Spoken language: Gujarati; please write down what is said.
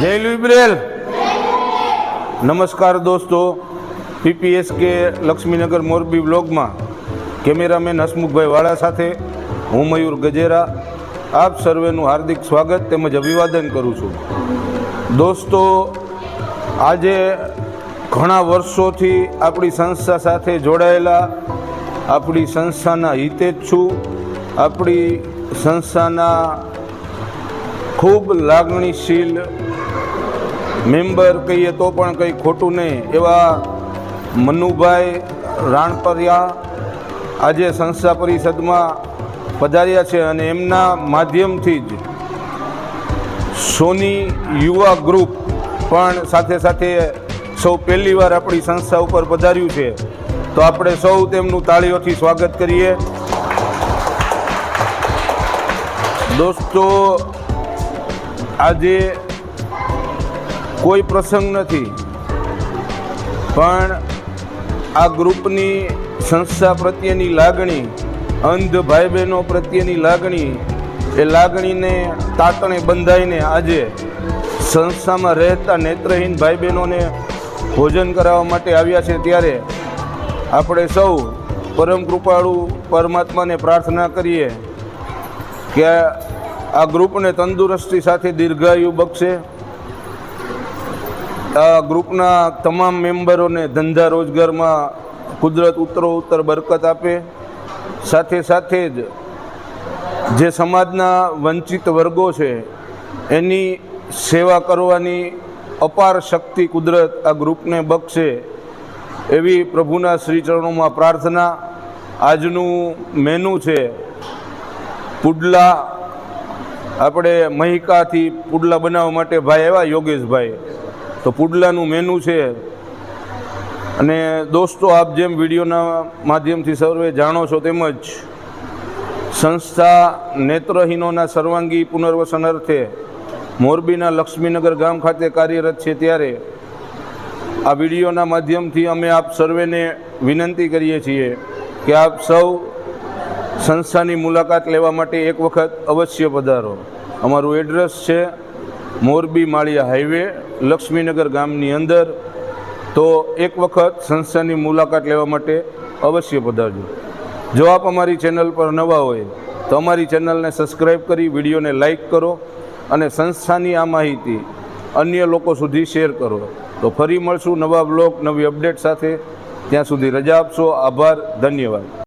જય લુબ્રેલ નમસ્કાર દોસ્તો. પીપીએસ કે લક્ષ્મીનગર મોરબી બ્લોગમાં કેમેરામેન હસમુખભાઈ વાળા સાથે હું મયુર ગજેરા. આપ સર્વેનું હાર્દિક સ્વાગત તેમજ અભિવાદન કરું છું. દોસ્તો, આજે ઘણા વર્ષોથી આપણી સંસ્થા સાથે જોડાયેલા, આપણી સંસ્થાના હિતેચ્છુ આપણી સંસ્થાના ખૂબ લાગણીશીલ મેમ્બર કહીએ તો પણ કંઈ ખોટું નહીં. એવા મનુભાઈ રાણપરિયા આજે સંસ્થા પરિષદમાં પધાર્યા છે અને એમના માધ્યમથી જ સોની યુવા ગ્રુપ પણ સાથે સાથે સૌ પહેલીવાર આપણી સંસ્થા ઉપર પધાર્યું છે. તો આપણે સૌ તેમનું તાળીઓથી સ્વાગત કરીએ. દોસ્તો, આજે કોઈ પ્રસંગ નથી. પણ આ ગ્રુપની સંસ્થા પ્રત્યેની લાગણી, અંધ ભાઈ બહેનો પ્રત્યેની લાગણી, એ લાગણીને તાતણે બંધાઈને આજે સંસ્થામાં રહેતા નેત્રહીન ભાઈ બહેનોને ભોજન કરાવવા માટે આવ્યા છે ત્યારે આપણે સૌ પરમ કૃપાળુ પરમાત્માને પ્રાર્થના કરીએ કે આ ગ્રુપને તંદુરસ્તી સાથે દીર્ઘાયુ બક્ષે. ગ્રુપના તમામ મેમ્બરોને ધંધા રોજગારમાં કુદરત ઉત્તરો ઉત્તર બરકત આપે. સાથે સાથે જ જે સમાજના વંચિત વર્ગો છે, એની સેવા કરવાની અપાર શક્તિ કુદરત આ ગ્રુપને બક્ષે. એવી પ્રભુના શ્રી ચરણોમાં પ્રાર્થના. આજનું મેનુ છે પુડલા. આપણે મહિકાથી પુડલા બનાવવા માટે ભાઈ આવ્યા, યોગેશભાઈ. તો પુડલાનું મેનુ છે. અને દોસ્તો, આપ જેમ વિડીયોના માધ્યમથી સર્વે જાણો છો તેમજ સંસ્થા નેત્રહીનોના સર્વાંગી પુનર્વસન અર્થે મોરબીના લક્ષ્મીનગર ગામ ખાતે કાર્યરત છે ત્યારે આ વિડીયોના માધ્યમથી અમે આપ સર્વેને વિનંતી કરીએ છીએ કે આપ સૌ સંસ્થાની મુલાકાત લેવા માટે એક વખત અવશ્ય પધારો. અમારું એડ્રેસ છે મોરબી માળિયા હાઈવે, લક્ષ્મીનગર ગામની અંદર. તો એક વખત સંસ્થાની મુલાકાત લેવા માટે અવશ્ય પધારજો. જો આપ અમારી ચેનલ પર નવા હોય, તો અમારી ચેનલને સબસ્ક્રાઈબ કરી, વિડીયોને લાઈક કરો અને સંસ્થાની આ માહિતી અન્ય લોકો સુધી શેર કરો. તો ફરી મળશું નવા બ્લોગ, નવી અપડેટ સાથે. ત્યાં સુધી રજા આપશો. આભાર, ધન્યવાદ.